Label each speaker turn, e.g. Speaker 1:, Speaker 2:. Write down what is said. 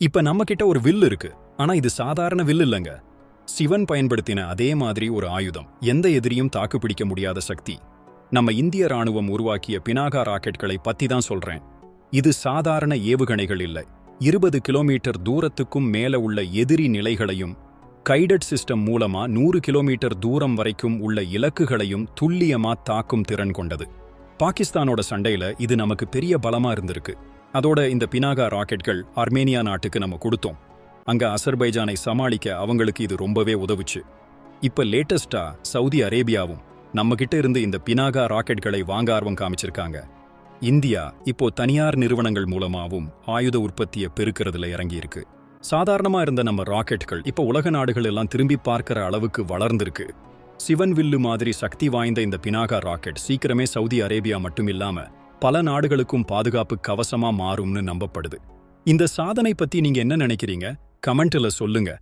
Speaker 1: இப்ப நம்ம கிட்ட ஒரு வில் இருக்கு. ஆனா இது சாதாரண வில் இல்லைங்க. சிவன் பயன்படுத்தின அதே மாதிரி ஒரு ஆயுதம். எந்த எதிரியும் தாக்குப்பிடிக்க முடியாத சக்தி. நம்ம இந்திய ராணுவம் உருவாக்கிய பினாகா ராக்கெட்களை பத்தி தான் சொல்றேன். இது சாதாரண ஏவுகணைகள் இல்லை. இருபது கிலோமீட்டர் தூரத்துக்கும் மேல உள்ள எதிரி நிலைகளையும் கைடட் சிஸ்டம் மூலமா நூறு கிலோமீட்டர் தூரம் வரைக்கும் உள்ள இலக்குகளையும் துல்லியமா தாக்கும் திறன் கொண்டது. பாகிஸ்தானோட சண்டையில இது நமக்கு பெரிய பலமா இருந்திருக்கு. அதோட இந்த பினாகா ராக்கெட்கள் ஆர்மேனியா நாட்டுக்கு நம்ம கொடுத்தோம். அங்க அசர்பைஜானை சமாளிக்க அவங்களுக்கு இது ரொம்பவே உதவுச்சு. இப்ப லேட்டஸ்டா சவுதி அரேபியாவும் நம்ம கிட்ட இருந்து இந்த பினாகா ராக்கெட்களை வாங்க ஆர்வம் காமிச்சிருக்காங்க. இந்தியா இப்போ தனியார் நிறுவனங்கள் மூலமாவும் ஆயுத உற்பத்தியை பெருக்கிறதுல இறங்கியிருக்கு. சாதாரணமா இருந்த நம்ம ராக்கெட்கள் இப்போ உலக நாடுகள் எல்லாம் திரும்பி பார்க்கிற அளவுக்கு வளர்ந்திருக்கு. சிவன் வில்லு மாதிரி சக்தி வாய்ந்த இந்த பினாகா ராக்கெட் சீக்கிரமே சவுதி அரேபியா மட்டும் இல்லாம பல நாடுகளுக்கும் பாதுகாப்பு கவசமா மாறும்னு நம்பப்படுது. இந்த சாதனை பத்தி நீங்க என்ன நினைக்கிறீங்க? கமெண்ட்ல சொல்லுங்க.